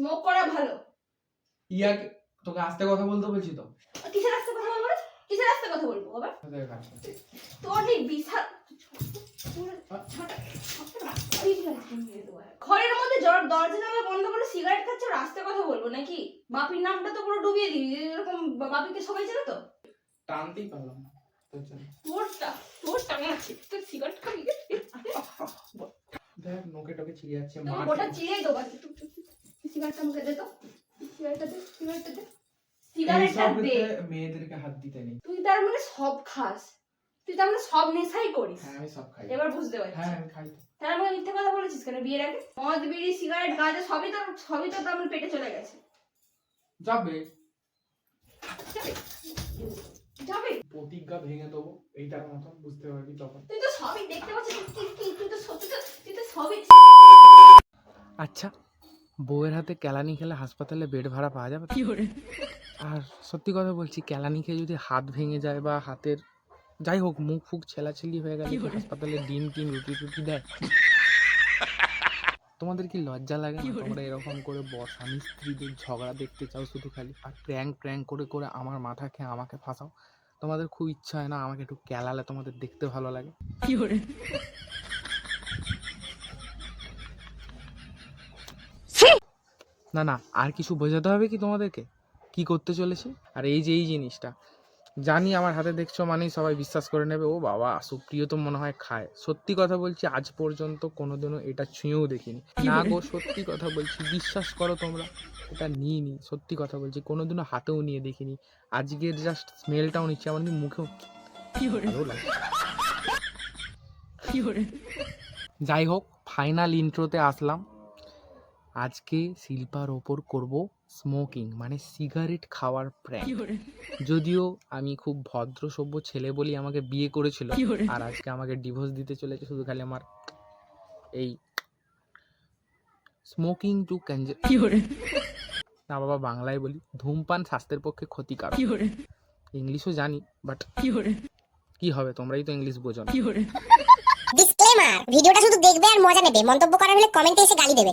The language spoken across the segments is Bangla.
স্মোক করা ভালো। ইয়াকে তোকে আস্তে কথা বলতে বলছি তো। কিসের রাস্তা কথা বলব? কিসের রাস্তা কথা বলব আবার আসো। তোর এই বিশাল ঘরের মধ্যে জ্বর দরজা জানলা বন্ধ করে সিগারেট খাচ্ছে রাস্তায় কথা বলব নাকি? বাপির নামটা তো পুরো ডুবিয়ে দিবি এরকম বাপিকে সবাই চেনে তো? টানতেই পারলাম। তোরটা তোর টাঙা আছে তুই সিগারেট খাবি। দেখ নোকে টোকে ছিঁড়ে যাচ্ছে গোটা চিড়ে দেবো। সিগারেটটা মুখে দে তো। সিগারেটটা দে সিগারেটটা দে। সিগারেটটা দে। মেয়েদেরকে হাত দিতে নেই। তুই তার মানে সব খাস। তুই তার মানে সব নেশাই করিস। হ্যাঁ আমি সব খাই। এবার বুঝতে পারছি হ্যাঁ আমি খাই। তার আমাকে মিথ্যে কথা বলেছিস কেন? বিয়ের আগে? মদ বিড়ি সিগারেট গাঁজা সবই তো সবই তো আমার পেটে চলে গেছে। যাবে। যাবে। যাবে। প্রতিজ্ঞা ভেঙে দেবো এইটার মতন বুঝতে পারবি তখন। তুই তো সবই দেখতে পাচ্ছিস। তুই তো সত্যি তুই তো সবই আচ্ছা বউয়ের হাতে কেলানি খেলে হাসপাতালে বেড ভাড়া পাওয়া যাবে? আর সত্যি কথা বলছি কেলানি খেয়ে যদি হাত ভেঙে যায় বা হাতের যাই হোক মুখ ফুক ছেলাছেলি হয়ে গেলে হাসপাতালে ডিম টিম রুটি টুটি দেয়। তোমাদের কি লজ্জা লাগে না তোমরা এরকম করে স্বামী স্ত্রীদের ঝগড়া দেখতে চাও শুধু খালি? আর প্র্যাঙ্ক প্র্যাঙ্ক করে করে আমার মাথা খেয়ে আমাকে ফাঁসাও? তোমাদের খুব ইচ্ছা হয় না আমাকে একটু কেলালে তোমাদের দেখতে ভালো লাগে? না না আর কিছু বোঝাতে হবে কি তোমাদেরকে? কি করতে চলেছি? আর এই যে এই জিনিসটা জানি আমার হাতে দেখছ মানেই সবাই বিশ্বাস করে নেবে ও বাবা সুপ্রিয় তো মনে হয় খায়। সত্যি কথা বলছি আজ পর্যন্ত কোনোদিনও এটা ছুঁয়েও দেখিনি। না গো সত্যি কথা বলছি বিশ্বাস করো তোমরা এটা নিইনি সত্যি কথা বলছি কোনোদিনও হাতেও নিয়ে দেখিনি। আজকের জাস্ট স্মেলটাও নিচ্ছি আমার কি মুখেও যাই হোক ফাইনাল ইন্ট্রোতে আসলাম। আজকে শিল্পার ওপর করব স্মোকিং মানে সিগারেট খাওয়ার প্র্যাঙ্ক যদিও আমি খুব ভদ্র সভ্য ছেলে বলি আমাকে বিয়ে করেছিল আর আজকে আমাকে ডিভোর্স দিতে চলেছে শুধু খালি আমার এই স্মোকিং টু না বাবা বাংলায় বলি ধূমপান স্বাস্থ্যের পক্ষে ক্ষতিকারক। ইংলিশও জানি বাট কি হবে তোমরাই তো ইংলিশ বোঝো না। ডিসক্লেমার ভিডিওটা শুধু দেখবে আর মজা নেবে। মন্তব্য করার হলে কমেন্টে এসে গালি দেবে।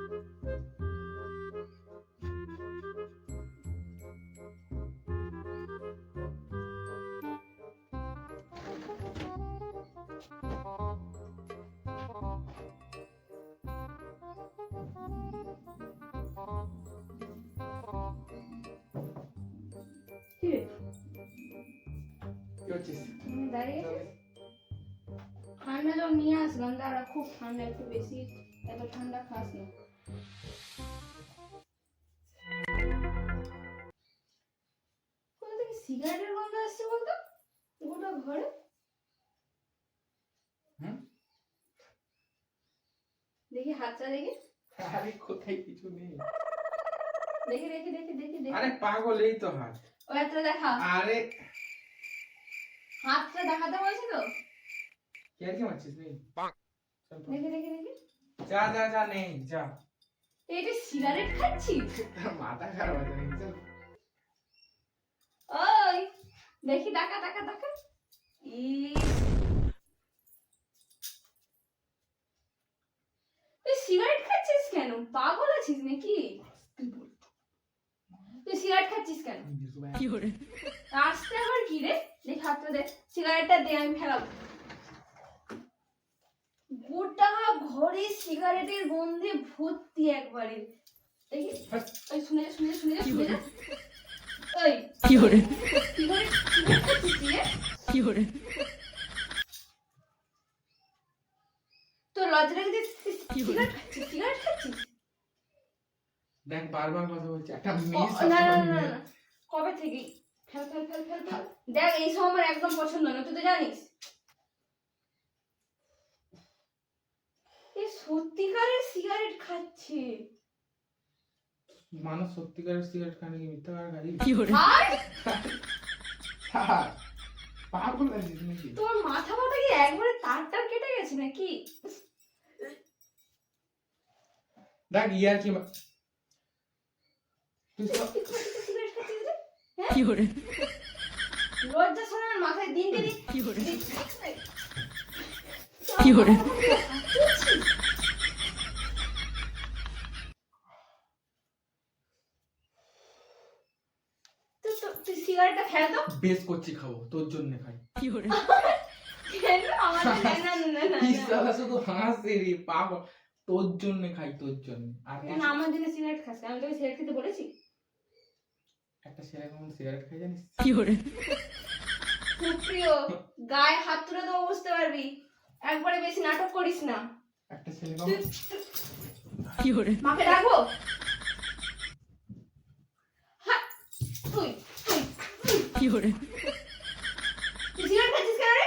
ঠান্ডা একটু বেশি এত ঠান্ডা খাস না। কোথা থেকে সিগারেটের গন্ধ আসছে বলতো? গোটা ঘরে। দেখি হাতটা দেখি। আরে কোথায় কিছু নেই। দেখি দেখি দেখি দেখি দেখি। আরে পাগল এই তো হাত। ওই হাতটা দেখা। আরে। হাতটা দেখাতে বলছি তো? কি আর কি মারছিস নেই। দেখি দেখি দেখি। যা যা যা নেই যা। সিগারেট খাচ্ছিস মাথা খারাপ নাকি ওই দেখি দেখা দেখা দেখা। তুই সিগারেট খাচ্ছিস কেন? পাগল আছিস নাকি? তুই সিগারেট খাচ্ছিস কেন? আসতে আবার কি রে? দেখি হাতটা দে। সিগারেটটা দে আমি ফেলাবো। গোটা ঘরে সিগারেটের গন্ধে ভর্তি একবারে। দেখি হ্যাঁ। ওই শুনে শুনে শুনে শুনে ওই কি করে কি করে কি করে খাচ্ছিস তুই রে? কি করে তোর লজ্জা লাগে যে তুই কি বলে? সিগারেট সিগারেট খাচ্ছিস? দেখ বারবার কথা বলছি। একটা ও, না না না, না কবে থেকে? Fail fail fail fail fail. দেখ এই সব আমার একদম পছন্দ না। তুই তো জানিস? সত্যিকারের সিগারেট খাচ্ছে। মানুষ সত্যিকারের সিগারেট খায় নাকি মিথ্যা করে গাড়ি কি আর? পাগল আছিস নাকি তোর মাথা মাথা কি একবারে তার টার কেটে গেছে নাকি? দেখ ইয়ার কি কি করে তুই সিগারেট খাচ্ছিস রে? কি করে লজ্জা শোনার মাথায় দিনকে দিন কি করে কি করে? তুই সিগারেটটা ফেল তো বেশ করছি খাব তোর জন্য খাই। কেন আমার তো- না না না না। কি না। শুধু হাসে রে পাগল। তোর জন্য খাই তোর জন্য। আর আমার জন্য সিগারেট খাস আমি তোকে সিগারেট খেতে বলেছি? একটা ছেলে কেমন সিগারেট খাই জানিস? সুপ্রিয় গায়ে হাত তুলে দেবো বুঝতে পারবি। একবারে বেশি নাটক করিস না। একটা ছেলে মাকে ডাকবো হ্যাঁ, তুই তুই তুই সিগারেট খাচ্ছিস কেন রে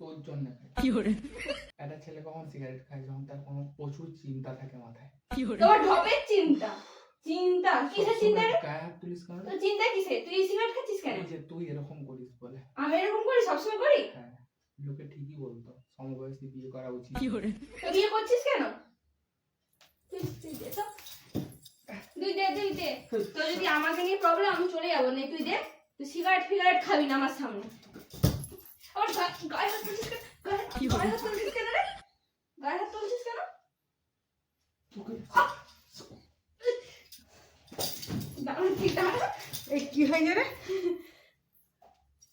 তোর জন্য খাই একটা ছেলে কখন সিগারেট খায় যখন তার কোনো প্রচুর চিন্তা থাকে মাথায় তোমার ঢপের চিন্তা চিন্তা কিসের চিন্তা রে সবসময় গায়ে কেন রে? চিন্তা কিসে তুই সিগারেট খাচ্ছিস কেন যে তুই এরকম করিস সবসময় করি লোকে ঠিকই বলতো সমবয়সী বিয়ে করা উচিত তো বিয়ে করছিস কেন তুই দে। তুই দে। তো যদি আমাকে নিয়ে প্রবলেম আমি চলে যাব। না, তুই দে। তুই সিগারেট ফিগারেট খাবি না আমার সামনে। আবার গায়ে হাত তুলছিস কেন? গায়ে হাত- তুলছিস কেন রে? গায়ে হাত তুলছিস কেন? এই কি হয়ে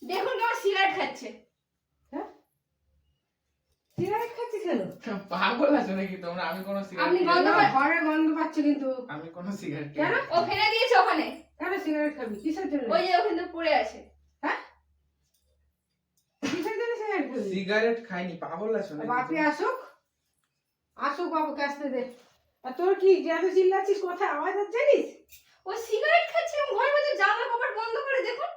দেখুন কেমন সিগারেট খাচ্ছে। সিগারেট খাচ্ছি কেন? পাগল আছো নাকি তোমরা? আমি কোনো সিগারেট আপনি গন্ধ পাচ্ছে কিন্তু। আমি কোনো সিগারেট কেন? ও ফেলে দিয়েছে ওখানে। কেন সিগারেট খাবি? কিসের জন্য? ওই যে ওখানে পড়ে আছে। হ্যাঁ? কিসের জন্য সিগারেট খাবি? সিগারেট খাইনি পাগল আছো নাকি বাপি আসুক। আসুক বাবুকে আসতে দে। আর তোর কি যে এত চিল্লাচ্ছিস কোথায়? আওয়াজ হচ্ছে জানিস? ও সিগারেট খাচ্ছে এবং ঘরের মধ্যে জানলা কপাট বন্ধ করে দেখুন।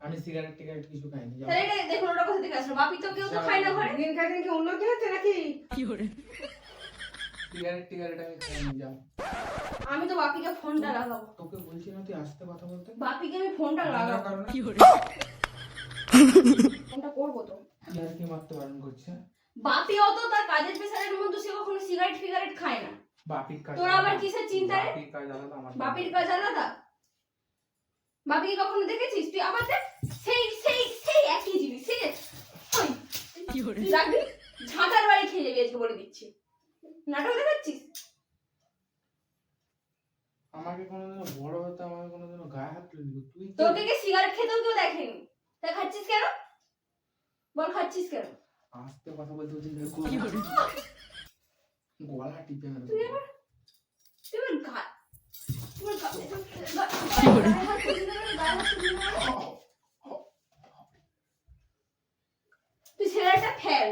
আমি সিগারেট টিগারেট কিছু খাইনি তাহলে দেখুন ওটা কোথা থেকে আসলো? বাপি তো কেউ তো খায় না ঘরে। দিন কার দিন কি উন্নতি হচ্ছে নাকি? আমি যাও আমি তো বাপিকে ফোনটা লাগাবো। তোকে বলছি না তুই আসতে কথা বলতে? বাপিকে আমি ফোনটা লাগাবো। ফোনটা করব তো। ইয়ার কি মারতে বারণ করছে। বাপি অত তার কাজের প্রেসারের মধ্যে সে কখনো সিগারেট ফিগারেট খায় না। বাপির কাজ তোর আবার কিসের চিন্তা রে? বাপির কাজ আলাদা আমার বাপির কাজ আলাদা? বাপিকে কখনো দেখেছিস? তুই আবার দেখ সেই সেই সেই একই জিনিস সেই ওই তুই ঝাঁটার বাড়ি খেয়ে যাবি আজকে বলে দিচ্ছি। নাটক দেখাচ্ছিস? আমাকে কোনোদিনও বড় হতে আমাকে কোনোদিনও গায়ে হাত তুলে দিবি তুই তোকে কি সিগারেট খেতেও কেউ দেখেনি? তা খাচ্ছিস কেন? বল খাচ্ছিস কেন? আস্তে কথা বলতে বলছি গলা টিপে তুই দেবো। আবার তুই আবার গা তুই গা- না, না। তুই সিগারেটটা ফেল।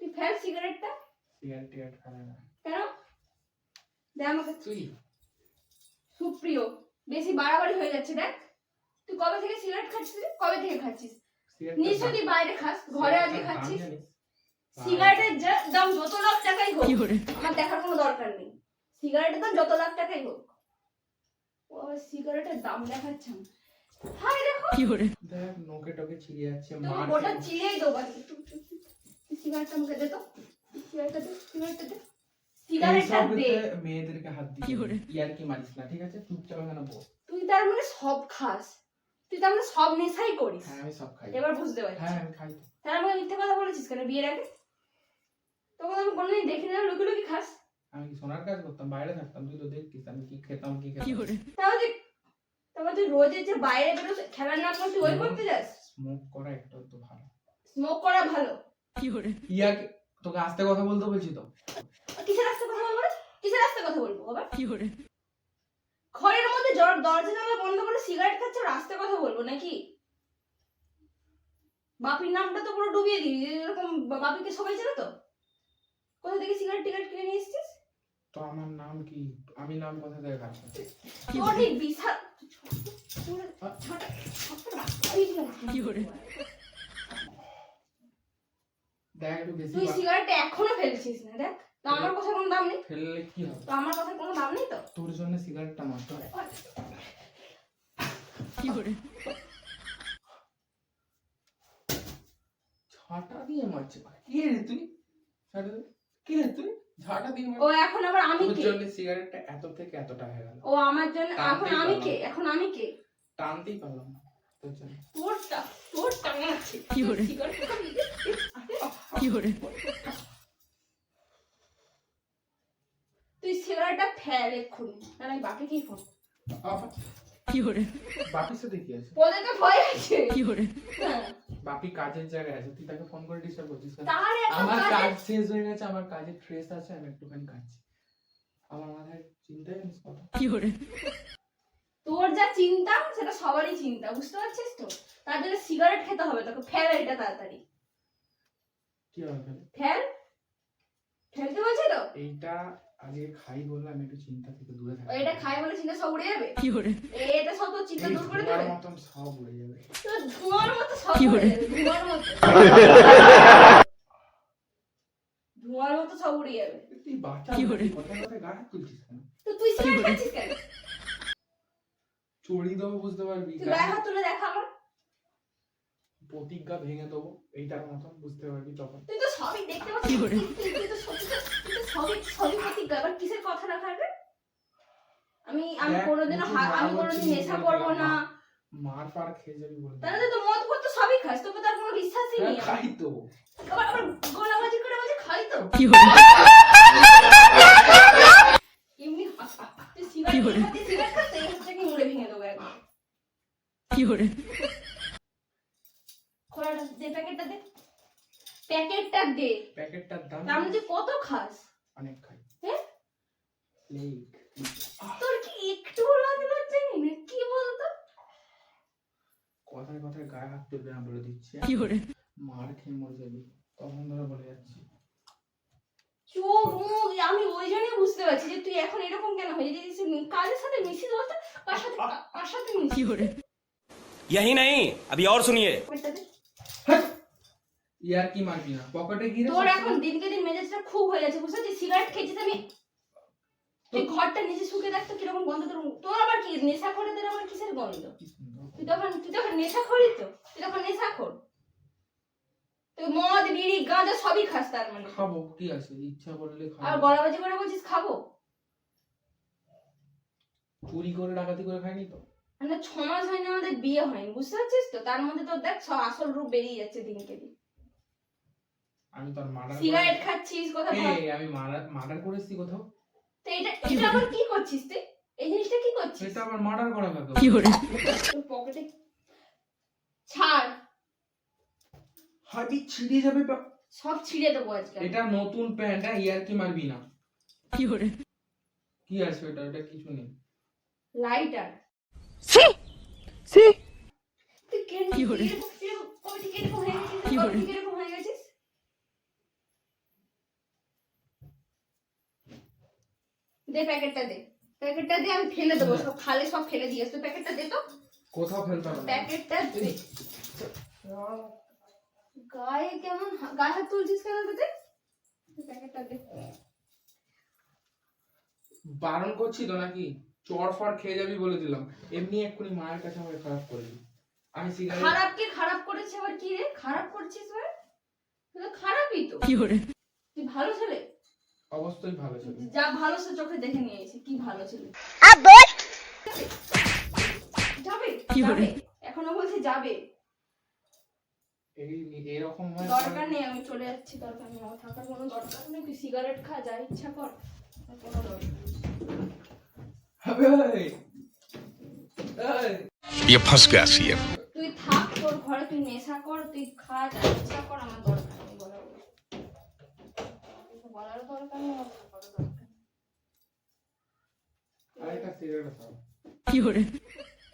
তুই ফেল সিগারেটটা সিগারেট টিগারেট খাবে না কেন? দে আমাকে তুই। সুপ্রিয় বেশি বাড়াবাড়ি হয়ে যাচ্ছে দেখ। তুই কবে থেকে সিগারেট খাচ্ছিস? কবে থেকে খাচ্ছিস? তুই বাইরে খাস ঘরে আজকে খাচ্ছিস। সিগারেটের দাম যত লাখ টাকাই হোক আমার দেখার কোনো দরকার নেই। সিগারেটের দাম যত লাখ টাকাই হোক। ও সিগারেটের দাম দেখাচ্ছে। হাই দেখো দেখ নোকে টোকে ছিঁড়ে যাচ্ছে মার গোটা চিড়েই দেবো সিগারেটটা আমাকে দে তো। মেয়েদেরকে হাত কি মারিস না ঠিক আছে? চুপচাপ বস। তুই তার মানে সব খাস। তুই তার মানে সব নেশাই করিস। হ্যাঁ আমি সব খাই। এবার বুঝতে পারছি হ্যাঁ আমি খাই। তার আমাকে মিথ্যে কথা বলেছিস কেন বিয়ের আগে? তখন আমি কোনোদিন দেখি না লুকি লুকি খাস। আমি কি সোনার কাজ করতাম? বাইরে থাকতাম তুই তো দেখতিস আমি কি খেতাম কি খেতাম। তাহলে তুই তারপর তুই রোজের যে বাইরে বেরোস খেলার নাম তুই ওই করতে যাস? স্মোক করা একটু তো ভালো। স্মোক করা ভালো। কি- তোকে আস্তে কথা বলতে বলছি তো কিসের আসতে কথা বলব কিসের রাস্তা কথা বলব আবার ঘরের মধ্যে জ- দরজা জানলা বন্ধ করে সিগারেট খাচ্ছে রাস্তায় কথা বলব নাকি বাপির নামটা তো পুরো ডুবিয়ে দিবি এরকম বাপিকে সবাই চেনে তো কোথা থেকে সিগারেট টিগারেট কিনে নিয়ে এসেছিস তো আমার নাম কি আমি নাম কোথা থেকে কাটবো তোর ঠিক বিশাল তোর- ছোট- ছোট রাস্তা এই যে রাস্তা। দেখ একটু বেশি তুই বা- এখনও ফেলছিস না দেখ। তো আমার কথা কোনো দাম নেই? ফেললে কি হবে? তো আমার কথা কোনো দাম নেই তো? তোর জন্য সিগারেটটা নষ্ট হয় ঝাঁটা দিয়ে মারছে। কি রে তুই? ঝাঁটা কি রে তুই? ঝাঁটা দিয়ে ও এখন আবার আমি কে? জন্য সিগারেটটা এত থেকে এতটা হয়ে গেল। ও আমার জন্য এখন আমি কে? এখন আমি কে? টানতেই পারলাম না তোর জন্য। তোরটা তোরটা আছে কি করে? সিগারেট খাবি? তুই সিগারেটটা ফেল এক্ষুনি না আমি বাপি কি ফোন আবার বাপির সাথে কি আছে? ওদের তো ভয় আছে। বাপি কাজের জায়গায় আছে তুই তাকে ফোন করে ডিস্টার্ব করছিস তার আমার কাজ শেষ হয়ে গেছে আমার কাজের ট্রেস আছে আমি একটুখানি খাচ্ছি আমার মাথায় চিন্তাই জানিস কথা? তোর যা চিন্তা সেটা সবারই চিন্তা বুঝতে পারছিস তো? তার জন্য সিগারেট খেতে হবে তোকে ফেল এটা তাড়াতাড়ি। কি হবে ফেল? ফেলতে বলছি তো? এইটা আগে খাই বললে একটু চিন্তা থেকে দূরে থাকি। এটা খাই বলে চিন্তা সব উড়ে যাবে? এটা সব তোর চিন্তা দূর করে ধোঁয়ার দেবে মতন সব উড়ে যাবে। তো ধোঁয়ার মতো সব কি উড়ে করে? যাবে ধোঁয়ার মতো। ধোঁয়ার মতো সব উড়ে যাবে। তুই বাচ্চা কি করে? কথা কথা গা তুলছিস কেন? তো তুই সিগারেট খাচ্ছিস কেন? চড়ি দেবো বুঝতে পারবি তুই গায়ে হাত তুলে দেখা আমার প্রতিজ্ঞা ভেঙে দেবো এইটার মতন বুঝতে পারবি তখন। তুই তো সবই দেখতে পাচ্ছিস। কি? তুই তো সবই সবই প্রতিজ্ঞা। এবার কিসের কথা রাখা হবে? আমি আমি কোনোদিনও আমি কোনোদিন নেশা করব না। মার পার খেয়ে যাবি বলে। তাহলে তো মদ করতে সবই খাস তোকে তার কোনো বিশ্বাসই হ্যাঁ, নেই। খাই তো। আবার আবার গলাবাজি করে বলছে খাই তো। কি বলে? খাচ্ছিস? সিগারেট খাচ্ছিস এই হাতটাকে মুড়ে ভেঙে দেবো একদম খোলাটা দে প্যাকেটটা দে প্যাকেটটা দে প্যাকেটটার দাম তার মধ্যে কত খাস অনেক খাই হ্যাঁ? লেগ তোর কি একটু লাগে লজ্জা নেই না কি বলতো কথায় কথায় গায়ে হাত তুলবে না বলে দিচ্ছি মার খেয়ে মরে যাবি তখন ধরে বলে যাচ্ছি চোখ মুখ আমি ওই জন্যই বুঝতে পারছি যে তুই এখন এরকম কেন হয়ে যাচ্ছিস কাজের সাথে মিশিস বলতে কার সাথে কা- কার সাথে মিশিস यही नहीं अभी और सुनिए প্যাকেটটা দে। ইয়ার কি মারবি না? পকেটে গিয়ে তোর এখন দিনকে দিন মেজাজটা খুব হয়ে যাচ্ছে বুঝতে পারছিস? সিগারেট খেয়েছিস আমি? তুই ঘরটা নিচে শুকে দেখ তো কীরকম গন্ধ তোর তোর আবার কি নেশা করে তোর আবার কিসের গন্ধ? তুই তখন তুই তখন নেশা করি তো? তুই তখন নেশা কর তুই মদ বিড়ি গাঁজা সবই খাস তার মানে। খাব কি আছে? ইচ্ছা করলে খাব। আর গলাবাজি করে বলছিস খাব? চুরি করে ডাকাতি করে খাইনি তো? মানে ছ মাস হয়নি আমাদের বিয়ে হয়নি বুঝতে পারছিস তো? তার মধ্যে তো দেখ আসল রূপ বেরিয়ে যাচ্ছে দিনকে দিন। আমি তো আর মার্ডার সিগারেট খাচ্ছিস কথা ভাব আমি মার্ডার করেছি কোথাও। তো এটা এটা আবার কি করছিস তুই এই জিনিসটা কি করছিস? সেটা আবার মার্ডার করা কাকে তোর পকেটে ছাড়। হাবি ছিঁড়ে যাবে সব ছিঁড়ে দেবো আজকে এটা নতুন প্যান্ট হ্যাঁ ইয়ার কি মারবি না? কি আছে ওটা? ওটা কিছু নেই। লাইটার তুই কেন কি গেছিস? কি কবে করে? থেকে এরকম হয়ে গেছিস? দে প্যাকেটটা দে। প্যাকেটটা দে আমি ফেলে দেবো সব খালে সব ফেলে দিয়ে তুই প্যাকেটটা দে তো। কোথাও ফেলতে হবে না। প্যাকেটটা দে। গায়ে কেমন গায়ে হাত তুলছিস কেন তুই প্যাকেটটা দে। বারণ করছি তো নাকি? চড় ফড় খেয়ে যাবি বলে দিলাম। এমনি এক্ষুনি মায়ের কাছে আমাকে খারাপ করে দিবি আমি সিগারেট খারাপ কে খারাপ করেছে আবার কি রে? খারাপ করছিস ভাই তুই তো খারাপই তো। তুই ভালো ছেলে? অবশ্যই ভালো ছিল যা ভালো সে চোখে দেখে নিয়ে এসে কি ভালো ছেলে যাবে যাবে এখনো বলছে যাবে এই এরকম হয় দরকার নেই আমি চলে যাচ্ছি দরকার নেই আমার থাকার কোনো দরকার নেই তুই সিগারেট খা যা ইচ্ছা কর আমার কোনো দরকার নেই। হবে এই। এই। ये फंस गया सीएम তুই থাক তোর ঘরে তুই নেশা কর তুই খা যা ইচ্ছা কর আমার দরকার নেই বলার দরকার নেই দরকার। সিগারেট খাও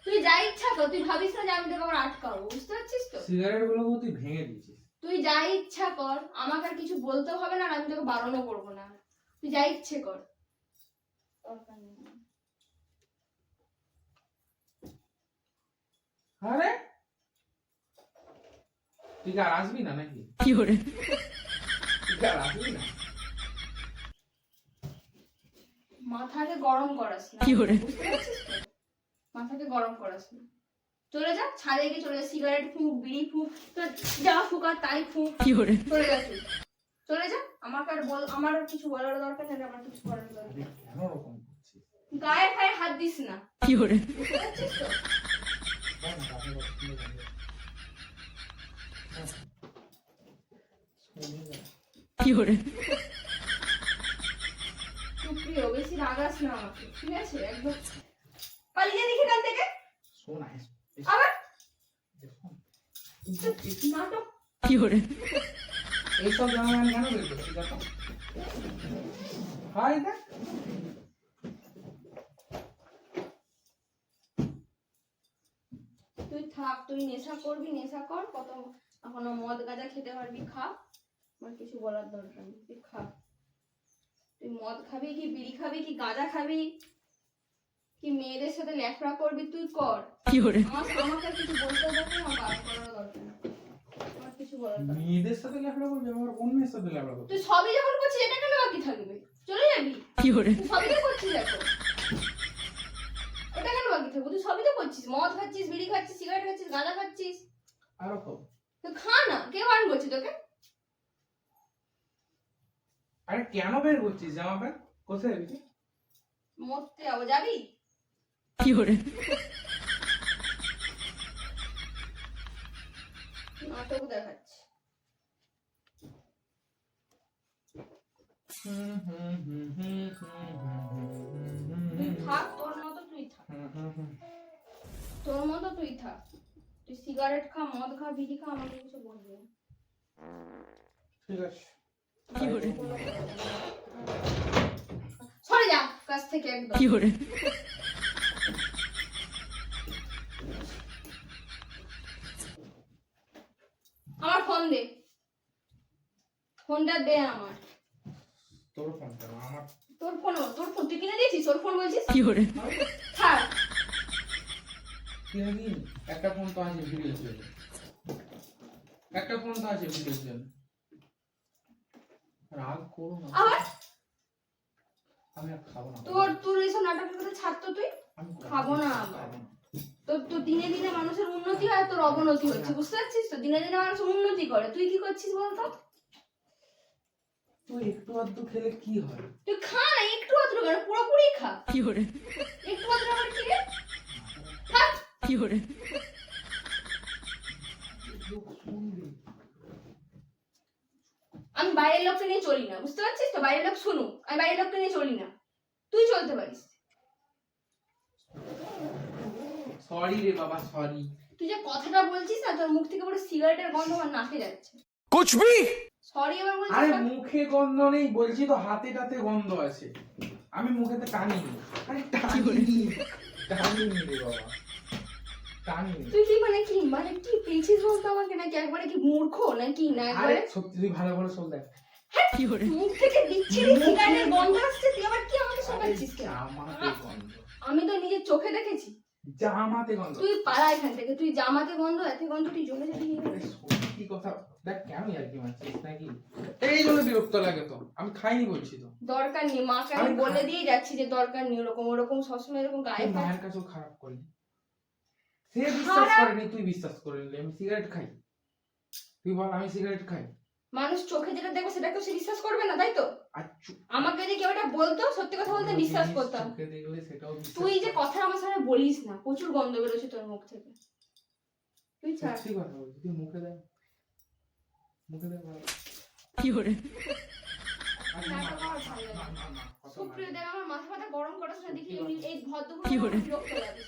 তুই যা ইচ্ছা কর তুই ভাবিস না যে আমি তোকে আবার আটকাবো বুঝতে পারছিস তো? সিগারেটগুলো তুই ভেঙে দিয়েছিস। তুই যা ইচ্ছা কর আমাকে আর কিছু বলতেও হবে না আর আমি তোকে বারণও করব না। তুই যা ইচ্ছে কর। দরকার নেই আরে? তুই আর আসবি না নাকি? তুই কি আর আসবি না? মাথাকে গরম করাস না? মাথাকে গরম করাস না। চলে যা ছাদে গিয়ে চলে যা সিগারেট ফুক বিড়ি ফুক তো যা ফুক তাই ফুক চলে যা চলে যা আমাকে আর বল আমার আর কিছু বলার দরকার নেই আমার কিছু করার দরকার গায়ে ফায়ে হাত দিস না। কি পারছিস কি দেখ রাগাস না আমাকে ঠিক আছে? একদম। পালিয়ে দেখি কান থেকে। শোন আবার? এসো। এইসব জামা আমি কেন বের করছি? দেখো। হাই দেখ। তুই থাক তুই নেশা করবি নেশা কর। কত এখনও মদ গাঁজা খেতে পারবি খা। আমার কিছু বলার দরকার নেই তুই খা। মদ খাবি কি বিড়ি খাবি কি গাঁজা খাবি? কি মেয়েদের সাথে ল্যাফড়া করবি তুই? কর। আমার আমাকে আর কিছু বলতে নেই, আমার বার করার দরকার আমার কিছু বলার নেই। মেয়েদের সাথে লেখাপড়া করবি আমার অন্য মেয়ের সাথে লেখাপড়া করবি? তুই সবই যখন করছিস এটা কেন বাকি থাকবে? চলে যাবি? তুই সবই তো করছিস এখন। ওটা কেন বাকি থাকবে? তুই সবই তো করছিস। মদ খাচ্ছিস বিড়ি খাচ্ছিস সিগারেট খাচ্ছিস গাঁজা খাচ্ছিস। আরও খাও তুই খা না কে বারণ করছে তোকে? আরে কেন বের করছিস জামা প্যান্ট? কোথায় যাবি মরতে যাব যাবি? নাটক দেখাচ্ছে। হুম হুম হুম তুই থাক তোর মতো তুই থাক। তোর মতো তুই থাক। তুই সিগারেট খা মদ খা বিড়ি খা আমাকে কিছু বলবি না। ঠিক আছে। সরে যা কাছ থেকে একদম। আমার ফোন দে। ফোনটা দে আমার। তোর ফোন আমার। তোর ফোন তোর ফোন তুই কিনে দিয়েছিস? ওর ফোন বলছিস? কিনে দিন একটা ফোন তো আছে জন্য। একটা ফোন তো আছে জন্য। রাগ করো না। আবার? আমি আর খাব না। তোর তোর এইসব নাটকের কথা ছাড় তো তুই। খাব না আবার। তোর তো দিনে দিনে মানুষের উন্নতি হয় তোর অবনতি হচ্ছে। বুঝতে পারছিস তো? দিনে দিনে মানুষ উন্নতি করে। তুই কি করছিস বলতো? তুই একটু আধটু খেলে কি হয়? তুই খা না একটু আধটু কেন পুরোপুরি খা। একটু আধটু আবার কি রে খা লোক আমি বাইরের লোককে নিয়ে চলি না বুঝতে পারছিস তো? বাইরের লোক শুনু আমি বাইরের লোককে নিয়ে চলি না। তুই চলতে পারিস। সরি রে বাবা সরি তুই যে কথাটা বলছিস না তোর মুখ থেকে পুরো সিগারেটের গন্ধ আমার নাকে যাচ্ছে। কুছ ভি সরি এবার বলছিস আরে মুখে গন্ধ নেই বলছি তো হাতে টাতে গন্ধ আছে। আমি মুখেতে টানি আরে টানি টানি রে বাবা। তুই কি মানে কি মানে কি পেয়েছিস বলতো আমাকে? নাকি একবারে কি মূর্খ? নাকি না একবারে? সত্যি তুই ভালো করে শোন দেখ। মুখ থেকে বিচ্ছিরি সিগারেটের গন্ধ আসছে? তুই আবার কি আমাকে শোনাচ্ছিস কেন? আমি তো নিজের চোখে দেখেছি। জামাতে গন্ধ। তুই পালা এখান থেকে। তুই জামাতে গন্ধ এতে গন্ধ তুই জমে যাবি সত্যি কথা দেখ কেন আর কি মারছিস নাকি? এই জন্য বিরক্ত লাগে তো। আমি খাইনি বলছি তো। দরকার নেই মাকে আমি বলে দিয়ে যাচ্ছি যে দরকার নেই ওরকম ওরকম সবসময় এরকম গায়ে মায়ের কাছেও খারাপ করলি। সে বিশ্বাস করেনি তুই বিশ্বাস করে নিলি আমি সিগারেট খাই। তুই বল আমি সিগারেট খাই। মানুষ চোখে যেটা দেখবে সেটা কেউ সে বিশ্বাস করবে না তাই তো? আমাকে যদি কেউ এটা বলতো সত্যি কথা বলতে বিশ্বাস করতাম। চোখে দেখলে সেটাও তুই যে কথা আমার সামনে বলিস না প্রচুর গন্ধ বেরোচ্ছে তোর মুখ থেকে। তুই ছাড়। সত্যি কথা বলছি তুই মুখে দেখ। মুখে দেখ না, কথা সুপ্রিয় না। দেখ আমার মাথা মাথা গরম করাস না দেখি এই ভদ্র বিরক্ত লাগে।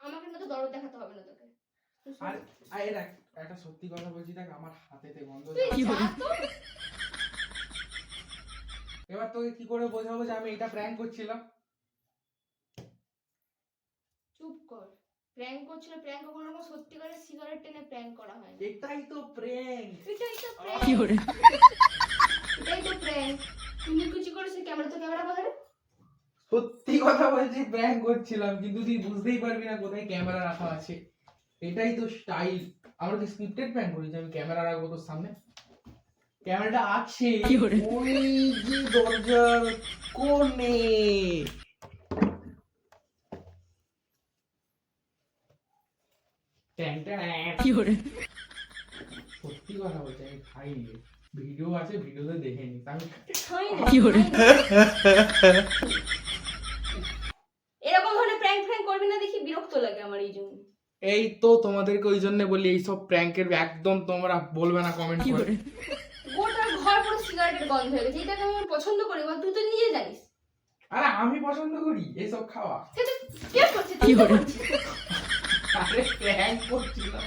আমাকে না তো দরদ দেখাতে হবে না তোকে। আর আর দেখ, একটা সত্যি কথা বলছি দেখ আমার হাতেতে গন্ধ তো। এবার তোকে কি করে বোঝাবো যে আমি এটা প্র্যাঙ্ক করছিলাম? চুপ কর। প্র্যাঙ্ক করছিল প্র্যাঙ্ক কখনো কখনো সত্যি করে সিগারেট টেনে প্র্যাঙ্ক করা হয় এটাই তো প্র্যাঙ্ক এটাই তো প্র্যাঙ্ক এটাই তো প্র্যাঙ্ক তুমি কুচি করেছ ক্যামেরা তো ক্যামেরা কোথায় সত্যি কথা বলছি প্র্যাঙ্ক করছিলাম কিন্তু তুই বুঝতেই পারবি না কোথায় ক্যামেরা রাখা আছে। এটাই তো স্টাইল আমরা কি স্ক্রিপ্টেড প্র্যাঙ্ক করি যে আমি ক্যামেরা রাখব তোর সামনে। ক্যামেরাটা আছে। ওই যে দরজার কোণে। সত্যি কথা বলছি আমি খাইনি ভিডিও আছে ভিডিওতে দেখে নিস আমি খাই না, খাই না। এরকম ধরনের করবি না দেখি বিরক্ত লাগে আমার এই জন্য। এই তো তোমাদেরকে ওই জন্য বলি এই সব প্র্যাঙ্কের একদম তোমরা বলবে না কমেন্ট করে। গোটা ঘর পুরো সিগারেটের গন্ধ হয়ে গেছে এটাকে আমি পছন্দ করি বল তুই তো নিজে জানিস। আরে আমি পছন্দ করি এইসব খাওয়া। সেটা কে করছে? কি করে? করছিস। আরে প্র্যাঙ্ক করছিলাম